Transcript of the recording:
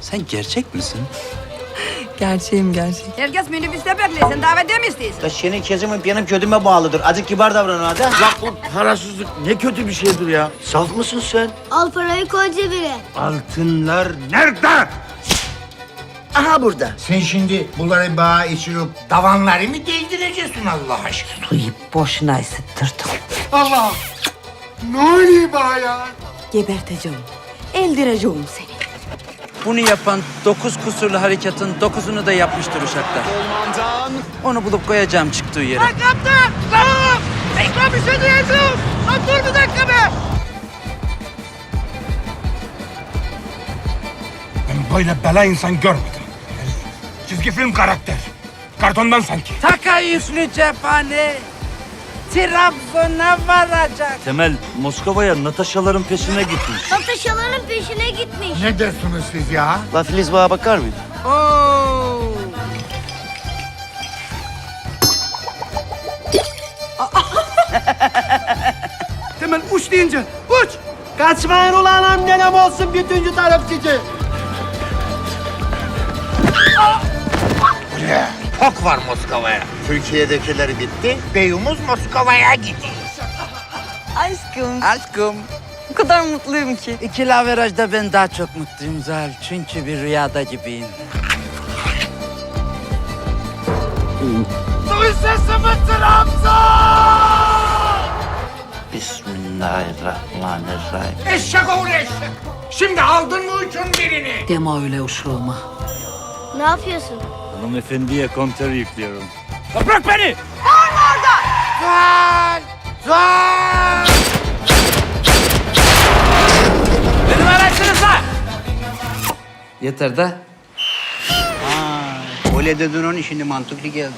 Sen gerçek misin? Gerçeğim gerçek. Herkes minibüste bekliyor. Sen davetiye mi istiyorsun? Da senin kezim benim kötüme bağlıdır. Azıcık kibar davran hadi. Ya bu parasızlık ne kötü bir şeydir ya. Saf mısın sen? Al parayı koy cebine. Altınlar nerede? Aha burada. Sen şimdi bunları bağa içirip davanları mı değdireceksin Allah aşkına? Suyu boşuna ısıttırdım. Allah! Ne oluyor bana ya? Geberteceğim. Eldireceğim seni. Bunu yapan dokuz kusurlu harekatın dokuzunu da yapmıştır uşaklar. Onu bulup koyacağım çıktığı yere. Kaptan! Lan! Bekle bir şey diyeceğim. Lan dur bir dakika be. Ben böyle bela insan görmedim. Çizgi film karakter. Kartondan sanki. Taka yüzlü cephane. Trabzon'a varacak. Temel Moskova'ya Natasha'ların peşine gitmiş. Natuşaların peşine gitmiş. Ne dersiniz siz ya? La Filiz bana bakar mıydı? Oo. Hemen uç deyince uç. Kaçmayın ulan amcanem olsun bütüncü tarafçıcı. Tok var Moskova'ya. Türkiye'dekileri bitti. Beyimiz Moskova'ya gidiyor. Aşkım. Aşkım. O kadar mutluyum ki. İki laverajda ben daha çok mutluyum Zal. Çünkü bir rüyada gibiyim. Bismillahirrahmanirrahim. Eşek oğlu eşek. Şimdi aldın mı üçün birini? Deme öyle uşağıma. Ne yapıyorsun? Hanımefendiye kontör yüklüyorum. Bırak beni! Benim araçsınızla! Yeter de. Öyle dedin onun şimdi mantıklı geldi.